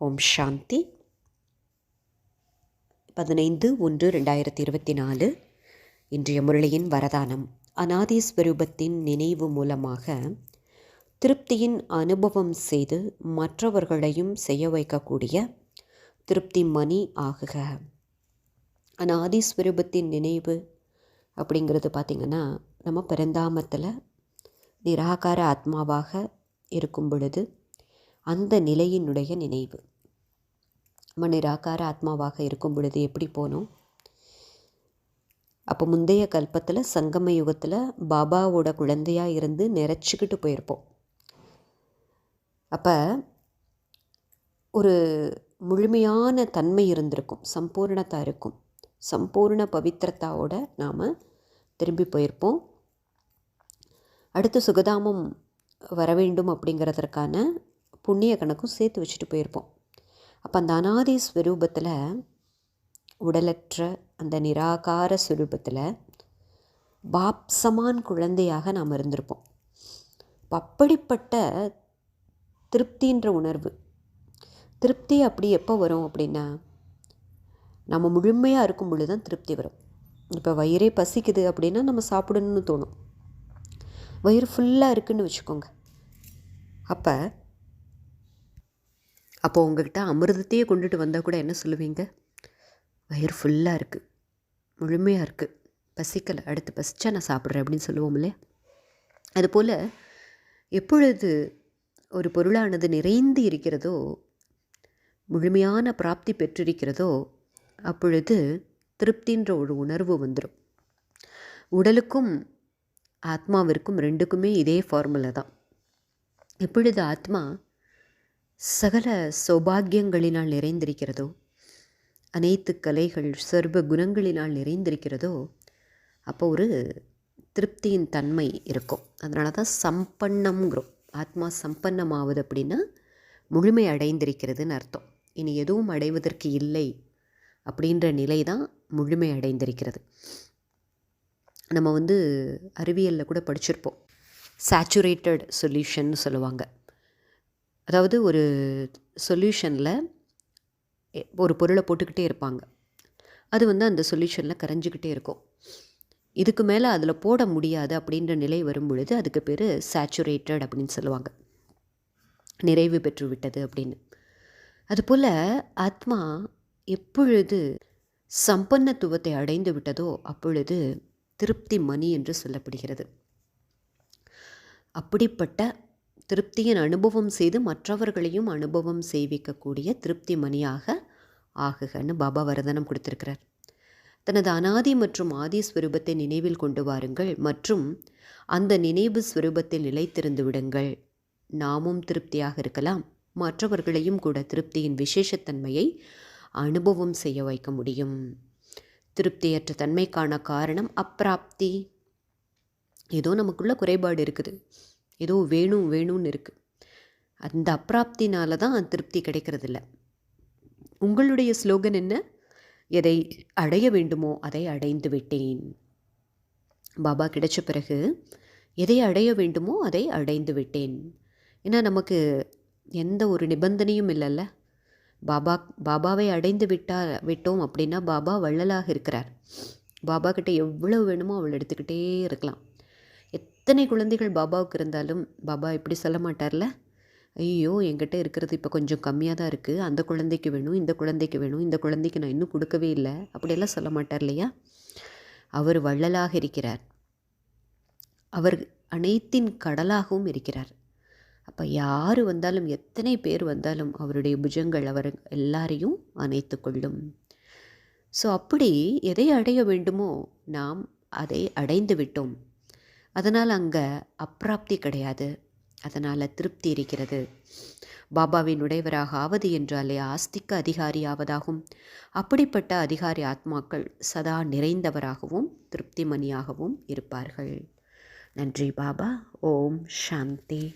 ஓம் சாந்தி. பதினைந்து ஒன்று ரெண்டாயிரத்தி இருபத்தி நாலு. இன்றைய முரளியின் வரதானம். அநாதிஸ்விரூபத்தின் நினைவு மூலமாக திருப்தியின் அனுபவம் செய்து மற்றவர்களையும் செய்ய வைக்கக்கூடிய திருப்தி மணி ஆகுக. அநாதிஸ்விரூபத்தின் நினைவு அப்படிங்கிறது பார்த்திங்கன்னா நம்ம பிறந்தாமத்தில் நிராகார ஆத்மாவாக இருக்கும் பொழுது அந்த நிலையினுடைய நினைவு. நம்ம நிராகார ஆத்மாவாக இருக்கும் பொழுது எப்படி போனோம்? அப்போ முந்தைய கல்பத்தில் சங்கம யுகத்தில் பாபாவோட குழந்தையாக இருந்து நிறைச்சிக்கிட்டு போயிருப்போம். அப்போ ஒரு முழுமையான தன்மை இருந்திருக்கும் சம்பூர்ணத்தா இருக்கும். சம்பூர்ண பவித்திரத்தாவோட நாம் திரும்பி போயிருப்போம். அடுத்து சுகதாமம் வர வேண்டும் அப்படிங்கிறதற்கான புண்ணிய கணக்கும் சேர்த்து வச்சுட்டு போயிருப்போம். அப்போ அந்த அனாதி ஸ்வரூபத்தில் உடலற்ற அந்த நிராகார ஸ்வரூபத்தில் பாப்சமான் குழந்தையாக நாம் இருந்திருப்போம். அப்படிப்பட்ட திருப்தின்ற உணர்வு திருப்தி அப்படி எப்போ வரும் அப்படின்னா நம்ம முழுமையாக இருக்கும் பொழுது தான் திருப்தி வரும். இப்போ வயிறே பசிக்குது அப்படின்னா நம்ம சாப்பிடணும்னு தோணும். வயிறு ஃபுல்லாக இருக்குதுன்னு வச்சுக்கோங்க. அப்போ அப்போ உங்ககிட்ட அமிர்தத்தையே கொண்டுட்டு வந்தால் கூட என்ன சொல்லுவீங்க? வயிறு ஃபுல்லாக இருக்குது முழுமையாக இருக்குது பசிக்கலை. அடுத்து பசிச்சா நான் சாப்பிட்றேன் அப்படின்னு சொல்லுவோம் இல்லையா? அதுபோல் எப்பொழுது ஒரு பொருளானது நிறைந்து இருக்கிறதோ முழுமையான பிராப்தி பெற்றிருக்கிறதோ அப்பொழுது திருப்தின்ற ஒரு உணர்வு வந்துடும் உடலுக்கும் ஆத்மாவிற்கும் ரெண்டுக்குமே இதே ஃபார்முலா தான். எப்பொழுது ஆத்மா சகல சௌபாகியங்களினால் நிறைந்திருக்கிறதோ? அனைத்து கலைகள் சர்வ குணங்களினால் நிறைந்திருக்கிறதோ? அப்போ ஒரு திருப்தியின் தன்மை இருக்கும். அதனால தான் சம்பன்னம்ங்கிறோம். ஆத்மா சம்பன்னமாவது அப்படின்னா முழுமை அடைந்திருக்கிறதுன்னு அர்த்தம். இனி எதுவும் அடைவதற்கு இல்லை அப்படின்ற நிலை தான் முழுமை அடைந்திருக்கிறது. நம்ம வந்து அறிவியலில் கூட படிச்சிருப்போம். சேச்சுரேட்டட் சொல்யூஷன் சொல்லுவாங்க. அதாவது ஒரு சொல்யூஷனில் ஒரு பொருளை போட்டுக்கிட்டே இருப்பாங்க. அது வந்து அந்த சொல்யூஷனில் கரைஞ்சிக்கிட்டே இருக்கும். இதுக்கு மேலே அதில் போட முடியாது அப்படின்ற நிலை வரும் பொழுது அதுக்கு பேர் சேச்சுரேட்டட் அப்படின்னு சொல்லுவாங்க. நிறைவு பெற்று விட்டது அப்படின்னு. அதுபோல் ஆத்மா எப்பொழுது சம்பன்னத்துவத்தை அடைந்து விட்டதோ அப்பொழுது திருப்தி மணி என்று சொல்லப்படுகிறது. அப்படிப்பட்ட திருப்தியின் அனுபவம் செய்து மற்றவர்களையும் அனுபவம் செய்விக்கக்கூடிய திருப்தி மணியாக ஆகுகன்னு பாபா வரதனம் கொடுத்திருக்கிறார். தனது அனாதி மற்றும் ஆதி ஸ்வரூபத்தை நினைவில் கொண்டு வாருங்கள் மற்றும் அந்த நினைவு ஸ்வரூபத்தில் நிலைத்திருந்து விடுங்கள். நாமும் திருப்தியாக இருக்கலாம். மற்றவர்களையும் கூட திருப்தியின் விசேஷத்தன்மையை அனுபவம் செய்ய வைக்க முடியும். திருப்தியற்ற தன்மைக்கான காரணம் அப்பிராப்தி. ஏதோ நமக்குள்ள குறைபாடு இருக்குது. ஏதோ வேணும் வேணும்னு இருக்குது அந்த அப்பிராப்தினால தான் திருப்தி கிடைக்கிறதில்ல. உங்களுடைய ஸ்லோகன் என்ன? எதை அடைய வேண்டுமோ அதை அடைந்து விட்டேன். பாபா கிடைச்ச பிறகு எதை அடைய வேண்டுமோ அதை அடைந்து விட்டேன். ஏன்னா நமக்கு எந்த ஒரு நிபந்தனையும் இல்லைல்ல. பாபா பாபாவை அடைந்து விட்டா விட்டோம் அப்படின்னா பாபா வள்ளலாக இருக்கிறார். பாபா கிட்ட எவ்வளவு வேணுமோ அவள் எடுத்துக்கிட்டே இருக்கலாம். எத்தனை குழந்தைகள் பாபாவுக்கு இருந்தாலும் பாபா இப்படி சொல்ல மாட்டார்ல? ஐயோ என்கிட்ட இருக்கிறது இப்போ கொஞ்சம் கம்மியாக தான் இருக்குது அந்த குழந்தைக்கு வேணும் இந்த குழந்தைக்கு வேணும் இந்த குழந்தைக்கு நான் இன்னும் கொடுக்கவே இல்லை. அப்படியெல்லாம் சொல்ல மாட்டார் இல்லையா அவர் வள்ளலாக இருக்கிறார். அவர் அனைத்தின் கடலாகவும் இருக்கிறார். அப்போ யார் வந்தாலும் எத்தனை பேர் வந்தாலும் அவருடைய புஜங்கள் அவர் எல்லாரையும் அணைத்து கொள்ளும். ஸோ அப்படி எதை அடைய வேண்டுமோ நாம் அதை அடைந்து விட்டோம். அதனால் அங்கே அப்பிராப்தி கிடையாது. அதனால் திருப்தி இருக்கிறது. பாபாவின் உடையவராக ஆவது என்றாலே ஆஸ்திக்க அதிகாரி ஆவதாகும் அப்படிப்பட்ட அதிகாரி ஆத்மாக்கள் சதா நிறைந்தவராகவும் திருப்திமணியாகவும் இருப்பார்கள். நன்றி பாபா. ஓம் சாந்தி.